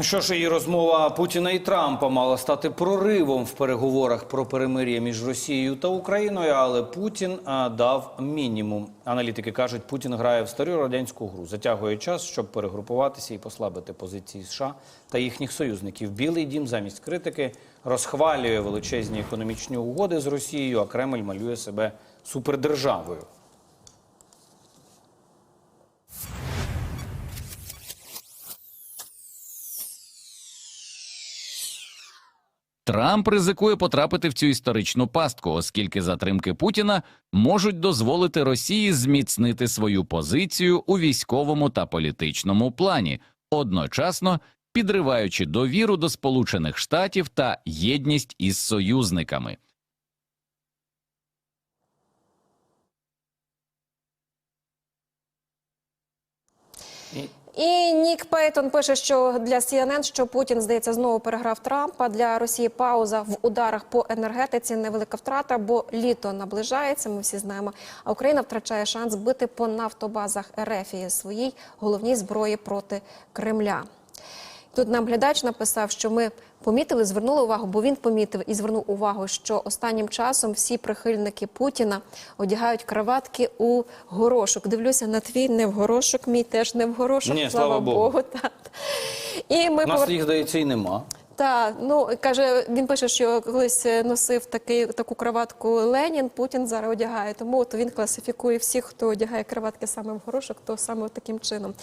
Ну що ж, її розмова Путіна і Трампа мала стати проривом в переговорах про перемир'я між Росією та Україною, але Путін дав мінімум. Аналітики кажуть, Путін грає в стару радянську гру, затягує час, щоб перегрупуватися і послабити позиції США та їхніх союзників. Білий дім замість критики розхвалює величезні економічні угоди з Росією, а Кремль малює себе супердержавою. Трамп ризикує потрапити в цю історичну пастку, оскільки затримки Путіна можуть дозволити Росії зміцнити свою позицію у військовому та політичному плані, одночасно підриваючи довіру до Сполучених Штатів та єдність із союзниками. І Нік Пейтон пише, що для CNN, що Путін здається знову переграв Трампа. Для Росії пауза в ударах по енергетиці невелика втрата, бо літо наближається. Ми всі знаємо. А Україна втрачає шанс бити по нафтобазах РФ і своїй головній зброї проти Кремля. Тут нам глядач написав, що ми помітили, звернули увагу, бо він помітив і звернув увагу, що останнім часом всі прихильники Путіна одягають краватки у горошок. Дивлюся на твій не в горошок, мій теж не в горошок. Ні, слава Богу. та. І ми У нас повер... їх, здається, і нема. Та, ну каже, він пише, що колись носив такий таку краватку Ленін. Путін зараз одягає. Тому от він класифікує всіх, хто одягає краватки саме в горошок, то саме таким чином.